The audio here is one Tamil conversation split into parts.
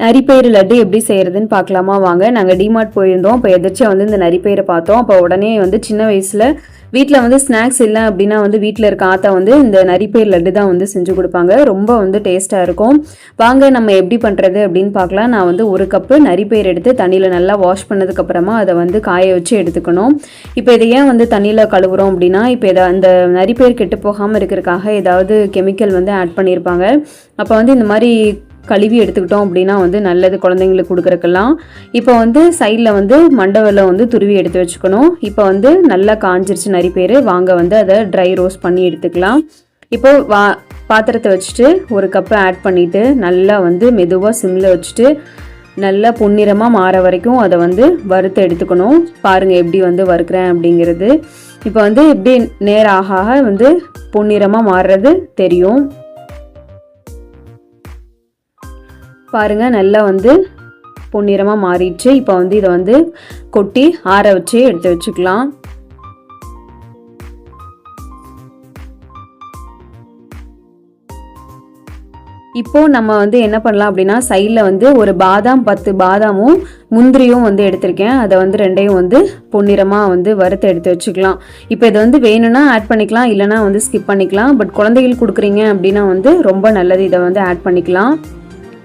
நரிப்பயிறு லட்டு எப்படி செய்கிறதுன்னு பார்க்கலாமா? வாங்க நாங்கள் டிமார்ட் போயிருந்தோம். அப்போ எதிர்ச்சியாக வந்து இந்த நரிப்பயிரை பார்த்தோம். அப்போ உடனே வந்து சின்ன வயசில் வீட்டில் வந்து ஸ்நாக்ஸ் இல்லை அப்படின்னா வந்து வீட்டில் இருக்க ஆத்தா வந்து இந்த நரிப்பயிர் லட்டு தான் வந்து செஞ்சு கொடுப்பாங்க. ரொம்ப வந்து டேஸ்ட்டாக இருக்கும். வாங்க நம்ம எப்படி பண்ணுறது அப்படின்னு பார்க்கலாம். நான் வந்து ஒரு கப்பு நரிப்பயிர் எடுத்து தண்ணியில் நல்லா வாஷ் பண்ணதுக்கப்புறமா அதை வந்து காய வச்சு எடுத்துக்கணும். இப்போ இதை ஏன் வந்து தண்ணியில் கழுவுறோம் அப்படின்னா இப்போ இதை அந்த நரிப்பயிர் கெட்டு போகாமல் இருக்கிறதுக்காக ஏதாவது கெமிக்கல் வந்து ஆட் பண்ணியிருப்பாங்க அப்போ வந்து இந்த மாதிரி கழுவி எடுத்துக்கிட்டோம் அப்படின்னா வந்து நல்லது குழந்தைங்களுக்கு கொடுக்குறக்கெல்லாம். இப்போ வந்து சைடில் வந்து மண்டவெல்லம் வந்து துருவி எடுத்து வச்சுக்கணும். இப்போ வந்து நல்லா காஞ்சிருச்சு நிறைய பேர். வாங்க வந்து அதை ட்ரை ரோஸ்ட் பண்ணி எடுத்துக்கலாம். இப்போ வா பாத்திரத்தை வச்சுட்டு ஒரு கப்பை ஆட் பண்ணிவிட்டு நல்லா வந்து மெதுவாக சிம்மில் வச்சுட்டு நல்லா பொன்னிறமாக மாற வரைக்கும் அதை வந்து வறுத்து எடுத்துக்கணும். பாருங்கள் எப்படி வந்து வறுக்கிறேன் அப்படிங்கிறது. இப்போ வந்து இப்படி நேராக ஆக வந்து பொன்னிறமாக மாறுறது தெரியும். பாருங்கள் நல்லா வந்து பொன்னிறமாக மாறிடுச்சு. இப்போ வந்து இதை வந்து கொட்டி ஆற வச்சு எடுத்து வச்சுக்கலாம். இப்போ நம்ம வந்து என்ன பண்ணலாம் அப்படின்னா சைடில் வந்து ஒரு பாதாம் பத்து பாதாமும் முந்திரியும் வந்து எடுத்திருக்கேன். அதை வந்து ரெண்டையும் வந்து பொன்னிறமாக வந்து வறுத்து எடுத்து வச்சுக்கலாம். இப்போ இதை வந்து வேணும்னா ஆட் பண்ணிக்கலாம் இல்லைனா வந்து ஸ்கிப் பண்ணிக்கலாம். பட் குழந்தைகளுக்கு கொடுக்குறீங்க அப்படின்னா வந்து ரொம்ப நல்லது. இதை வந்து ஆட் பண்ணிக்கலாம்.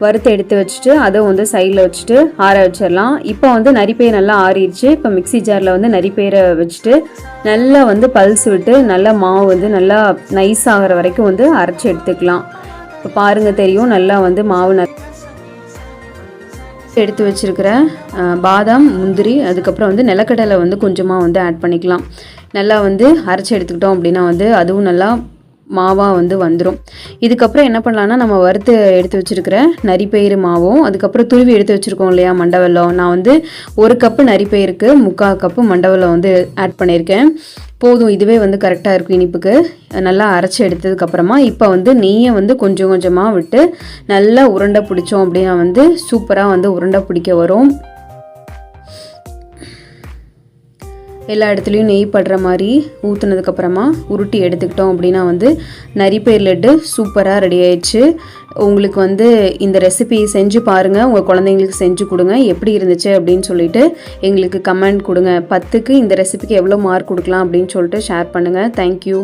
வறுத்து எடுத்து வச்சுட்டு அதை வந்து சைடில் வச்சுட்டு ஆற வச்சிடலாம். இப்போ வந்து நரிப்பயிர் நல்லா ஆறிடுச்சு. இப்போ மிக்ஸி ஜாரில் வந்து நரிப்பயிரை வச்சுட்டு நல்லா வந்து பல்ஸ் விட்டு நல்லா மாவு வந்து நல்லா நைஸ் ஆகிற வரைக்கும் வந்து அரைச்சி எடுத்துக்கலாம். இப்போ பாருங்கள் தெரியும். நல்லா வந்து மாவு ந எடுத்து வச்சுருக்கிற பாதாம் முந்திரி அதுக்கப்புறம் வந்து நிலக்கடலை வந்து கொஞ்சமாக வந்து ஆட் பண்ணிக்கலாம். நல்லா வந்து அரைச்சி எடுத்துக்கிட்டோம் அப்படின்னா வந்து அதுவும் நல்லா மாவாக வந்து வந்துடும் இதுக்கப்புறம் என்ன பண்ணலான்னா நம்ம வறுத்து எடுத்து வச்சிருக்கிற நரிப்பயிறு மாவும் அதுக்கப்புறம் துருவி எடுத்து வச்சுருக்கோம் இல்லையா மண்டவெல்லம். நான் வந்து ஒரு கப்பு நரிப்பயிருக்கு முக்கால் கப்பு மண்டவெல்லம் வந்து ஆட் பண்ணியிருக்கேன். போதும் இதுவே வந்து கரெக்டாக இருக்கும் இனிப்புக்கு. நல்லா அரைச்சி எடுத்ததுக்கப்புறமா இப்போ வந்து நெய்யை வந்து கொஞ்சம் கொஞ்சமாக விட்டு நல்லா உருண்டை பிடிச்சோம் அப்படின்னா வந்து சூப்பராக வந்து உருண்டை பிடிக்க வரும். எல்லா இடத்துலையும் நெய் படுற மாதிரி ஊற்றுனதுக்கப்புறமா உருட்டி எடுத்துக்கிட்டோம் அப்படின்னா வந்து நரிப்பயிர் லட்டு சூப்பராக ரெடி ஆயிடுச்சு. உங்களுக்கு வந்து இந்த ரெசிபி செஞ்சு பாருங்கள் உங்கள் குழந்தைங்களுக்கு செஞ்சு கொடுங்க. எப்படி இருந்துச்சு அப்படின்னு சொல்லிட்டு எங்களுக்கு கமெண்ட் கொடுங்க. பத்துக்கு இந்த ரெசிபிக்கு எவ்வளோ மார்க் கொடுக்கலாம் அப்படின்னு சொல்லிட்டு ஷேர் பண்ணுங்கள் தேங்க்யூ